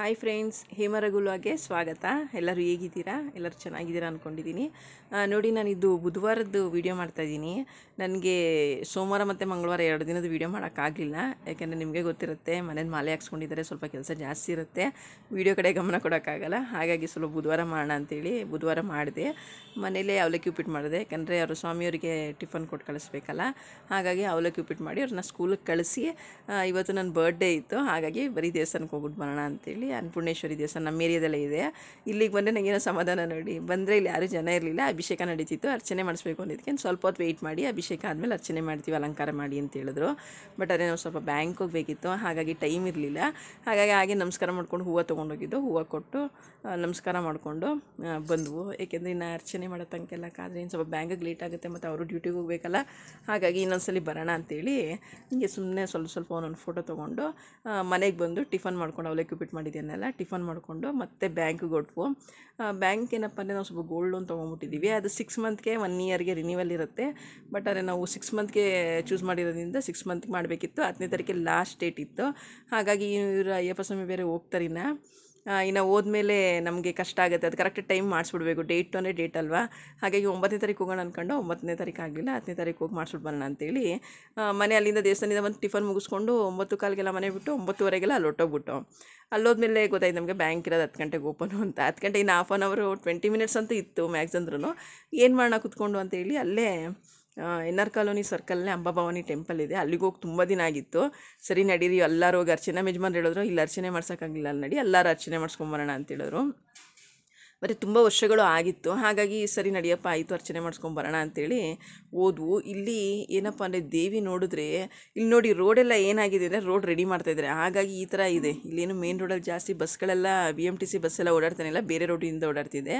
Hi friends ಹೇಮರಗುಲ್ವಾಗೆ ಸ್ವಾಗತ. ಎಲ್ಲರೂ ಹೇಗಿದ್ದೀರಾ? ಎಲ್ಲರೂ ಚೆನ್ನಾಗಿದ್ದೀರಾ ಅಂದ್ಕೊಂಡಿದ್ದೀನಿ ನೋಡಿ ನಾನಿದು ಬುಧವಾರದ್ದು ವೀಡಿಯೋ ಮಾಡ್ತಾಯಿದ್ದೀನಿ ನನಗೆ ಸೋಮವಾರ ಮತ್ತು ಮಂಗಳವಾರ ಎರಡು ದಿನದ ವೀಡಿಯೋ ಮಾಡೋಕ್ಕಾಗಲಿಲ್ಲ. ಯಾಕೆಂದರೆ ನಿಮಗೆ ಗೊತ್ತಿರುತ್ತೆ, ಮನೇಲಿ ಮಾಲೆ ಹಾಕ್ಸ್ಕೊಂಡಿದ್ದಾರೆ, ಸ್ವಲ್ಪ ಕೆಲಸ ಜಾಸ್ತಿ ಇರುತ್ತೆ. ವೀಡಿಯೋ ಕಡೆ ಗಮನ ಕೊಡೋಕ್ಕಾಗಲ್ಲ. ಹಾಗಾಗಿ ಸ್ವಲ್ಪ ಬುಧವಾರ ಮಾಡೋಣ ಅಂತೇಳಿ ಬುಧವಾರ ಮಾಡಿದೆ. ಮನೇಲೇ ಅವಲಕ್ಕಿ ಉಪ್ಪಿಟ್ಟು ಮಾಡಿದೆ. ಯಾಕೆಂದರೆ ಅವರು ಸ್ವಾಮಿಯವರಿಗೆ ಟಿಫನ್ ಕೊಟ್ಟು ಕಳಿಸ್ಬೇಕಲ್ಲ. ಹಾಗಾಗಿ ಅವಲಕ್ಕಿ ಉಪ್ಪಿಟ್ಟು ಮಾಡಿ ಅವ್ರನ್ನ ಸ್ಕೂಲಿಗೆ ಕಳಿಸಿ ಇವತ್ತು ನನ್ನ ಬರ್ಡೇ ಇತ್ತು. ಹಾಗಾಗಿ ಬರೀ ದೇವಸ್ಥಾನಕ್ಕೆ ಹೋಗ್ಬಿಟ್ಟು ಬರೋಣ ಅಂತೇಳಿ ಅನ್ನಪೂರ್ಣೇಶ್ವರಿ ದೇವಸ್ಥಾನ ನಮ್ಮ ಏರಿಯಾದಲ್ಲೇ ಇದೆ. ಇಲ್ಲಿಗೆ ಬಂದರೆ ನನಗೇನೋ ಸಮಾಧಾನ ನೋಡಿ. ಬಂದರೆ ಇಲ್ಲಿ ಯಾರೂ ಜನ ಇರಲಿಲ್ಲ. ಅಭಿಷೇಕ ನಡೀತಿತ್ತು. ಅರ್ಚನೆ ಮಾಡಿಸ್ಬೇಕು ಅಂದಿದ್ದಕ್ಕೆ ಸ್ವಲ್ಪ ಹೊತ್ತು ವೆಯ್ಟ್ ಮಾಡಿ ಅಭಿಷೇಕ ಆದಮೇಲೆ ಅರ್ಚನೆ ಮಾಡ್ತೀವಿ, ಅಲಂಕಾರ ಮಾಡಿ ಅಂತ ಹೇಳಿದ್ರು. ಬಟ್ ಅದೇ ನಾವು ಸ್ವಲ್ಪ ಬ್ಯಾಂಕ್ ಹೋಗಬೇಕಿತ್ತು. ಹಾಗಾಗಿ ಟೈಮ್ ಇರಲಿಲ್ಲ. ಹಾಗಾಗಿ ಹಾಗೆ ನಮಸ್ಕಾರ ಮಾಡ್ಕೊಂಡು ಹೂವು ತೊಗೊಂಡೋಗಿದ್ದು. ಹೂವು ಕೊಟ್ಟು ನಮಸ್ಕಾರ ಮಾಡಿಕೊಂಡು ಬಂದವು. ಏಕೆಂದರೆ ಇನ್ನು ಅರ್ಚನೆ ಮಾಡೋ ತನಕ ಎಲ್ಲ ಕಾದ್ರೆ ಇನ್ನು ಸ್ವಲ್ಪ ಬ್ಯಾಂಕಿಗೆ ಲೇಟ್ ಆಗುತ್ತೆ ಮತ್ತು ಅವರು ಡ್ಯೂಟಿಗೆ ಹೋಗಬೇಕಲ್ಲ. ಹಾಗಾಗಿ ಇನ್ನೊಂದ್ಸಲಿ ಬರೋಣ ಅಂತೇಳಿ ಹಿಂಗೆ ಸುಮ್ಮನೆ ಸ್ವಲ್ಪ ಸ್ವಲ್ಪ ಒಂದೊಂದು ಫೋಟೋ ತೊಗೊಂಡು ಮನೆಗೆ ಬಂದು ಟಿಫನ್ ಮಾಡ್ಕೊಂಡು ಅವಲಕ್ಕಿ ಉಪ್ಪಿಟ್ಟು ಮಾಡಿದ್ದೇನೆಲ್ಲ ಟಿಫನ್ ಮಾಡಿಕೊಂಡು ಮತ್ತೆ ಬ್ಯಾಂಕ್ಗೆ ಹೊಟ್ವು ಬ್ಯಾಂಕ್ ಏನಪ್ಪ ಅಂದರೆ ನಾವು ಸ್ವಲ್ಪ ಗೋಲ್ಡ್ ಲೋನ್ ತೊಗೊಂಡ್ಬಿಟ್ಟಿದ್ದೀವಿ ಅದು ಸಿಕ್ಸ್ ಮಂತ್ಗೆ ಒನ್ ಇಯರ್ಗೆ ರಿನ್ಯೂವಲ್ ಇರುತ್ತೆ. ಬಟ್ ಆದರೆ ನಾವು ಸಿಕ್ಸ್ ಮಂತ್ಗೆ ಚೂಸ್ ಮಾಡಿರೋದ್ರಿಂದ ಸಿಕ್ಸ್ ಮಂತ್ಗೆ ಮಾಡಬೇಕಿತ್ತು. ಹತ್ತನೇ ತಾರೀಕಿಗೆ ಲಾಸ್ಟ್ ಡೇಟ್ ಇತ್ತು. ಹಾಗಾಗಿ ಇವರು ಅಯ್ಯಪ್ಪ ಸ್ವಾಮಿ ಬೇರೆ ಹೋಗ್ತಾರಿನ್ನ ಆ, ಇನ್ನು ಹೋದ್ಮೇಲೆ ನಮಗೆ ಕಷ್ಟ ಆಗುತ್ತೆ. ಅದು ಕರೆಕ್ಟ್ ಟೈಮ್ ಮಾಡಿಸ್ಬಿಡ್ಬೇಕು. ಡೇಟ್ ಅಂದರೆ ಡೇಟ್ ಅಲ್ವಾ? ಹಾಗಾಗಿ ಒಂಬತ್ತನೇ ತಾರೀಕು ಹೋಗೋಣ ಅಂದ್ಕೊಂಡು ಒಂಬತ್ತನೇ ತಾರೀಕು ಆಗಲಿಲ್ಲ ಹತ್ತನೇ ತಾರೀಕು ಹೋಗಿ ಮಾಡಿಸ್ಬಿಟ್ಟು ಬರೋಣ ಅಂತೇಳಿ ಮನೆ ಅಲ್ಲಿಂದ ದೇವಸ್ಥಾನದಿಂದ ಒಂದು ಟಿಫನ್ ಮುಗಿಸ್ಕೊಂಡು ಒಂಬತ್ತು ಕಾಲಿಗೆಲ್ಲ ಮನೆ ಬಿಟ್ಟು ಒಂಬತ್ತುವರೆಗೆಲ್ಲ ಅಲ್ಲಿ ಹೊಟ್ಟೋಗ್ಬಿಟ್ಟು ಅಲ್ಲೋದ್ಮೇಲೆ ಗೊತ್ತಾಯ್ತು ನಮಗೆ ಬ್ಯಾಂಕ್ ಇರೋದು ಹತ್ತು ಗಂಟೆಗೆ ಓಪನು ಅಂತ. ಹತ್ತು ಗಂಟೆ ಇನ್ನು ಹಾಫ್ ಆನ್ ಅವರು ಟ್ವೆಂಟಿ ಮಿನಿಟ್ಸ್ ಅಂತ ಇತ್ತು ಮ್ಯಾಕ್ಸ್ ಅಂದ್ರೂ ಏನು ಮಾಡೋಣ ಕುತ್ಕೊಂಡು ಅಂತೇಳಿ ಅಲ್ಲೇ ಎನ್ ಆರ್ ಕಾಲೋನಿ ಸರ್ಕಲ್ನೇ ಅಂಬಾಭವಾನಿ ಟೆಂಪಲ್ ಇದೆ. ಅಲ್ಲಿಗೆ ಹೋಗಿ ತುಂಬ ದಿನ ಆಗಿತ್ತು. ಸರಿ ನಡೀರಿ, ಎಲ್ಲರೂ ಹೋಗಿ ಅರ್ಚನೆ, ಯಜಮಾನ್ರು ಹೇಳಿದ್ರು, ಇಲ್ಲಿ ಅರ್ಚನೆ ಮಾಡ್ಸೋಕ್ಕಾಗಿಲ್ಲ ಅಲ್ಲಿ ನಡಿ, ಎಲ್ಲರೂ ಅರ್ಚನೆ ಮಾಡಿಸ್ಕೊಂಬರೋಣ ಅಂತ ಹೇಳಿದ್ರು. ಮತ್ತು ತುಂಬ ವರ್ಷಗಳು ಆಗಿತ್ತು. ಹಾಗಾಗಿ ಸರಿ ನಡಿಯಪ್ಪ, ಆಯಿತು, ಅರ್ಚನೆ ಮಾಡಿಸ್ಕೊಂಬರೋಣ ಅಂತೇಳಿ ಹೋದ್ವು. ಇಲ್ಲಿ ಏನಪ್ಪ ಅಂದರೆ ದೇವಿ ನೋಡಿದ್ರೆ, ಇಲ್ಲಿ ನೋಡಿ ರೋಡೆಲ್ಲ ಏನಾಗಿದೆ ಅಂದರೆ ರೋಡ್ ರೆಡಿ ಮಾಡ್ತಾಯಿದ್ದಾರೆ ಹಾಗಾಗಿ ಈ ಥರ ಇದೆ. ಇಲ್ಲೇನು ಮೇನ್ ರೋಡಲ್ಲಿ ಜಾಸ್ತಿ ಬಸ್ಗಳೆಲ್ಲ ಬಿ ಎಂ ಟಿ ಸಿ ಬಸ್ಸೆಲ್ಲ ಓಡಾಡ್ತಾನೆಲ್ಲ ಬೇರೆ ರೋಡಿಂದ ಓಡಾಡ್ತಿದೆ.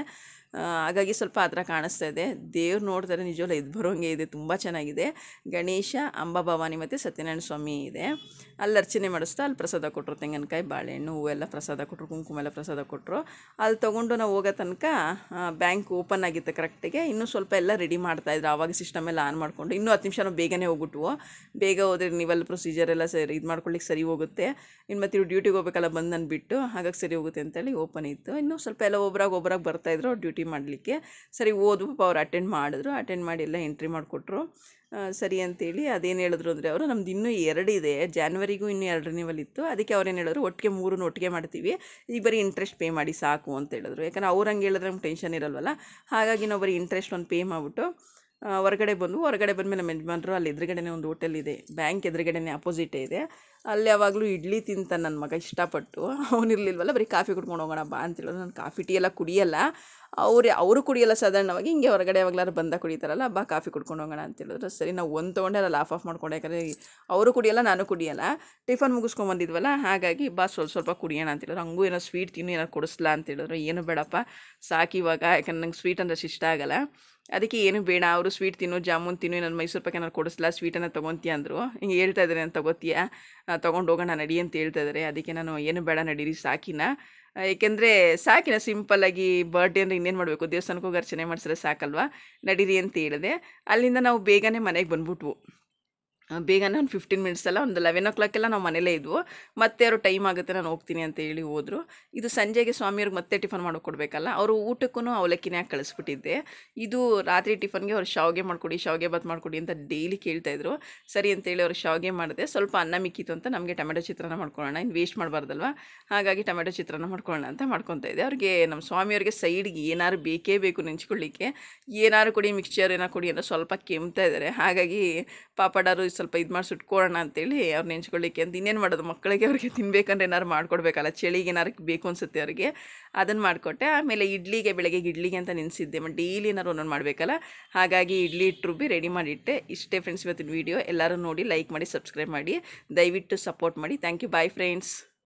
ಹಾಗಾಗಿ ಸ್ವಲ್ಪ ಆ ಥರ ಕಾಣಿಸ್ತಾ ಇದೆ. ದೇವ್ರು ನೋಡ್ತಾರೆ ನಿಜವಲ್ಲ ಇದು ಬರೋಂಗೆ ಇದೆ, ತುಂಬ ಚೆನ್ನಾಗಿದೆ. ಗಣೇಶ ಅಂಬಾಭವಾನಿ ಮತ್ತು ಸತ್ಯನಾರಾಯಣ ಸ್ವಾಮಿ ಇದೆ. ಅಲ್ಲಿ ಅರ್ಚನೆ ಮಾಡಿಸ್ತಾ, ಅಲ್ಲಿ ಪ್ರಸಾದ ಕೊಟ್ಟರು ತೆಂಗಿನಕಾಯಿ, ಬಾಳೆಹಣ್ಣು, ಹೂವೆಲ್ಲ ಪ್ರಸಾದ ಕೊಟ್ಟರು ಕುಂಕುಮ ಎಲ್ಲ ಪ್ರಸಾದ ಕೊಟ್ಟರು ಅಲ್ಲಿ ತೊಗೊಂಡು ನಾವು ಹೋಗೋ ತನಕ ಬ್ಯಾಂಕ್ ಓಪನ್ ಆಗಿತ್ತು ಕರೆಕ್ಟಿಗೆ ಇನ್ನೂ ಸ್ವಲ್ಪ ಎಲ್ಲ ರೆಡಿ ಮಾಡ್ತಾಯಿದ್ರು ಆವಾಗ ಸಿಸ್ಟಮ್ ಎಲ್ಲ ಆನ್ ಮಾಡಿಕೊಂಡು. ಇನ್ನೂ ಹತ್ತು ನಿಮಿಷನೂ ಬೇಗನೆ ಹೋಗ್ಬಿಟ್ವು. ಬೇಗ ಹೋದ್ರೆ ನೀವೆಲ್ಲ ಪ್ರೊಸೀಜರ್ ಎಲ್ಲ ಸರಿ ಇದು ಮಾಡ್ಕೊಳ್ಳಿಕ್ಕೆ ಸರಿ ಹೋಗುತ್ತೆ. ಇನ್ನು ಮತ್ತೆ ಇವ್ರು ಡ್ಯೂಟಿಗೆ ಹೋಗ್ಬೇಕಲ್ಲ, ಬಂದು ನಾನು ಬಿಟ್ಟು, ಹಾಗಾಗಿ ಸರಿ ಹೋಗುತ್ತೆ ಅಂತೇಳಿ ಓಪನ್ ಇತ್ತು. ಇನ್ನೂ ಸ್ವಲ್ಪ ಎಲ್ಲ ಒಬ್ರಾಗ ಒಬ್ರಾಗ ಬರ್ತಾಯಿದ್ರು ಅವ್ರು ಡ್ಯೂಟಿ ಮಾಡಲಿಕ್ಕೆ. ಸರಿ ಪಾಪ ಅವ್ರು ಅಟೆಂಡ್ ಮಾಡಿದ್ರು. ಅಟೆಂಡ್ ಮಾಡಿ ಎಲ್ಲ ಎಂಟ್ರಿ ಮಾಡಿಕೊಟ್ರು. ಸರಿ ಅಂತೇಳಿ ಅದೇನು ಹೇಳಿದ್ರು ಅಂದರೆ ಅವರು, ನಮ್ದು ಇನ್ನೂ ಎರಡಿದೆ ಜಾನ್ವರಿಗೂ ಇನ್ನೂ ಎರಡು ರಿನಿವಲ್ ಇತ್ತು, ಅದಕ್ಕೆ ಅವ್ರೇನು ಹೇಳಿದ್ರು, ಒಟ್ಟಿಗೆ ಮೂರನ್ನು ಒಟ್ಟಿಗೆ ಮಾಡ್ತೀವಿ, ಈಗ ಬರೀ ಇಂಟ್ರೆಸ್ಟ್ ಪೇ ಮಾಡಿ ಸಾಕು ಅಂತ ಹೇಳಿದ್ರು. ಯಾಕಂದ್ರೆ ಅವ್ರು ಹಂಗೆ ಹೇಳಿದ್ರೆ ನಮ್ಗೆ ಟೆನ್ಷನ್ ಇರಲ್ವಲ್ಲ? ಹಾಗಾಗಿ ನಾವು ಬರೀ ಇಂಟ್ರೆಸ್ಟ್ ಒಂದು ಪೇ ಮಾಡಿಬಿಟ್ಟು ಹೊರಗಡೆ ಬಂದು ಹೊರಗಡೆ ಬಂದಮೇಲೆ ನಮ್ಮ ಯಜಮಾನ್ರು ಅಲ್ಲಿ ಎದುರುಗಡೆನೇ ಒಂದು ಹೋಟೆಲ್ ಇದೆ. ಬ್ಯಾಂಕ್ ಎದುರುಗಡೆನೇ ಅಪೋಸಿಟೇ ಇದೆ. ಅಲ್ಲಿ ಯಾವಾಗಲೂ ಇಡ್ಲಿ ತಿಂತ ನನ್ನ ಮಗ ಇಷ್ಟಪಟ್ಟು. ಅವನಿರ್ಲಿಲ್ವಲ್ಲ ಬರೀ ಕಾಫಿ ಕುಡ್ಕೊಂಡು ಹೋಗೋಣ ಬಾ ಹೇಳಿದ್ರು ನಾನು ಕಾಫಿ ಟೀ ಎಲ್ಲ ಕುಡಿಯಲ್ಲ. ಅವ್ರು ಅವರು ಕುಡಿಯಲ್ಲ ಸಾಧಾರಣವಾಗಿ, ಹಿಂಗೆ ಹೊರಗಡೆ ಯಾವಾಗಲಾರು ಬಂದ ಕುಡಿತಾರಲ್ಲ, ಬಾ ಕಾಫಿ ಕುಡ್ಕೊಂಡು ಹೋಗೋಣ ಅಂತ ಹೇಳಿದ್ರು ಸರಿ, ನಾವು ಒಂದು ತೊಗೊಂಡೆ ಅಲ್ಲ ಆಫ್ ಆಫ್ ಮಾಡ್ಕೊಂಡೆ. ಯಾಕಂದರೆ ಅವರು ಕುಡಿಯಲ್ಲ, ನಾನು ಕುಡಿಯಲ್ಲ. ಟಿಫನ್ ಮುಗಿಸ್ಕೊಂಬಂದಿದ್ವಲ್ಲ ಹಾಗಾಗಿ ಬಾ ಸ್ವಲ್ಪ ಸ್ವಲ್ಪ ಕುಡಿಯೋಣ ಅಂತ ಹೇಳಿದ್ರು ಹಂಗೂ ಏನೋ ಸ್ವೀಟ್ ತಿನ್ನು, ಏನೋ ಕೊಡಿಸ್ಲ ಅಂತ ಹೇಳಿದ್ರು ಏನು ಬೇಡಪ್ಪ, ಸಾಕು ಇವಾಗ. ಯಾಕಂದ್ರೆ ನಂಗೆ ಸ್ವೀಟ್ ಅಂದ್ರೆ ಇಷ್ಟ ಆಗಲ್ಲ. ಅದಕ್ಕೆ ಏನು ಬೇಡ, ಅವರು ಸ್ವೀಟ್ ತಿನ್ನು, ಜಾಮೂನ್ ತಿನ್ನು ನಾನು ಮೈಸೂರು ಪಾಕ್ ಏನಾರು ಕೊಡಿಸ್ಲಾ ಸ್ವೀಟನ್ನು ತೊಗೊತೀಯ ಅಂದರು. ಹಿಂಗೆ ಹೇಳ್ತಾ ಇದ್ದಾರೆ ನಾನು ತೊಗೋತೀಯ? ತೊಗೊಂಡು ಹೋಗೋಣ ನಡಿ ಅಂತ ಹೇಳ್ತಾ ಇದ್ದಾರೆ ಅದಕ್ಕೆ ನಾನು ಏನು ಬೇಡ ನಡೀರಿ, ಸಾಕಿನ. ಏಕೆಂದರೆ ಸಾಕಿನ ಸಿಂಪಲ್ಲಾಗಿ ಬರ್ಡೇ ಅಂದರೆ ಇನ್ನೇನು ಮಾಡಬೇಕು? ದೇವಸ್ಥಾನಕ್ಕೆ ಹೋಗಿ ಅರ್ಚನೆ ಮಾಡಿಸಿದ್ರೆ ಸಾಕಲ್ವಾ? ನಡೀರಿ ಅಂತ ಹೇಳಿದೆ. ಅಲ್ಲಿಂದ ನಾವು ಬೇಗನೆ ಮನೆಗೆ ಬಂದ್ಬಿಟ್ವು. ಬೇಗನೆ ಒಂದು ಫಿಫ್ಟೀನ್ ಮಿನಿಟ್ಸ್ ಅಲ್ಲ, ಒಂದು ಲೆವೆನ್ ಓ ಕ್ಲಾಕೆಲ್ಲ ನಾವು ಮನೇಲೇ ಇದ್ವು. ಮತ್ತೆ ಅವರು ಟೈಮ್ ಆಗುತ್ತೆ, ನಾನು ಹೋಗ್ತೀನಿ ಅಂತ ಹೇಳಿ ಹೋದರು. ಇದು ಸಂಜೆಗೆ ಸ್ವಾಮಿಯವ್ರಿಗೆ ಮತ್ತೆ ಟಿಫನ್ ಮಾಡಿಕೊಡ್ಬೇಕಲ್ಲ ಕೊಡಬೇಕಲ್ಲ, ಅವರು ಊಟಕ್ಕೂ ಅವಲಕ್ಕಿನೇ ಕಳಿಸ್ಬಿಟ್ಟಿದ್ದೆ. ಇದು ರಾತ್ರಿ ಟಿಫನ್ಗೆ ಅವ್ರು ಶಾವಿಗೆ ಮಾಡಿಕೊಡಿ, ಶಾವಿಗೆ ಬಾತ್ ಮಾಡಿಕೊಡಿ ಅಂತ ಡೈಲಿ ಕೇಳ್ತಾಯಿದ್ರು ಸರಿ ಅಂತೇಳಿ ಅವ್ರು ಶಾವಿಗೆ ಮಾಡಿದೆ. ಸ್ವಲ್ಪ ಅನ್ನ ಮಿಕ್ಕಿತ್ತು ಅಂತ ನಮಗೆ ಟೊಮೆಟೊ ಚಿತ್ರಾನ್ನ ಮಾಡ್ಕೊಳ್ಳೋಣ ಇನ್ನು ವೇಸ್ಟ್ ಮಾಡಬಾರ್ದಲ್ವ? ಹಾಗಾಗಿ ಟೊಮೆಟೊ ಚಿತ್ರಾನ್ನ ಮಾಡ್ಕೊಳ್ಳೋಣ ಅಂತ ಮಾಡ್ಕೊತಾ ಇದ್ದೆ. ಅವ್ರಿಗೆ ನಮ್ಮ ಸ್ವಾಮಿಯವ್ರಿಗೆ ಸೈಡ್ಗೆ ಏನಾದ್ರು ಬೇಕೇ ಬೇಕು ನೆಂಚ್ಕೊಳ್ಳಿಕ್ಕೆ ಏನಾದ್ರು ಕೊಡಿ ಮಿಕ್ಸ್ಚರ್ ಏನಾರು ಕೊಡಿ ಅಂತ ಸ್ವಲ್ಪ ಕೆಮ್ತಾ ಇದ್ದಾರೆ. ಹಾಗಾಗಿ ಪಾಪಡಾರು ಸ್ವಲ್ಪ ಇದು ಮಾಡಿ ಸುಟ್ಕೊಳ್ಳೋಣ ಅಂತೇಳಿ ಅವ್ರು ನೆಂಚ್ಕೊಳ್ಳಿಕ್ಕೆ ಅಂತ ಇನ್ನೇನು ಮಾಡೋದು? ಮಕ್ಕಳಿಗೆ ಅವ್ರಿಗೆ ತಿನ್ಬೇಕಂದ್ರೆ ಏನಾರು ಮಾಡ್ಕೊಡ್ಬೇಕಲ್ಲ? ಚಳಿಗೆ ಏನಾರು ಬೇಕು ಅನ್ಸುತ್ತೆ ಅವ್ರಿಗೆ. ಅದನ್ನು ಮಾಡಿಕೊಟ್ಟೆ. ಆಮೇಲೆ ಇಡ್ಲಿಗೆ, ಬೆಳಗ್ಗೆ ಇಡ್ಲಿಗೆ ಅಂತ ನೆನೆಸಿದ್ದೆ. ಮತ್ತು ಡೈಲಿ ಏನಾರು ಒಂದೊಂದು ಮಾಡಬೇಕಲ್ಲ? ಹಾಗಾಗಿ ಇಡ್ಲಿ ಇಟ್ಟರು ಬಿ ರೆಡಿ ಮಾಡಿಟ್ಟೆ. ಇಷ್ಟೇ ಫ್ರೆಂಡ್ಸ್ ಇವತ್ತಿನ ವೀಡಿಯೋ ಎಲ್ಲರೂ ನೋಡಿ ಲೈಕ್ ಮಾಡಿ ಸಬ್ಸ್ಕ್ರೈಬ್ ಮಾಡಿ. ದಯವಿಟ್ಟು ಸಪೋರ್ಟ್ ಮಾಡಿ. Thank you bye friends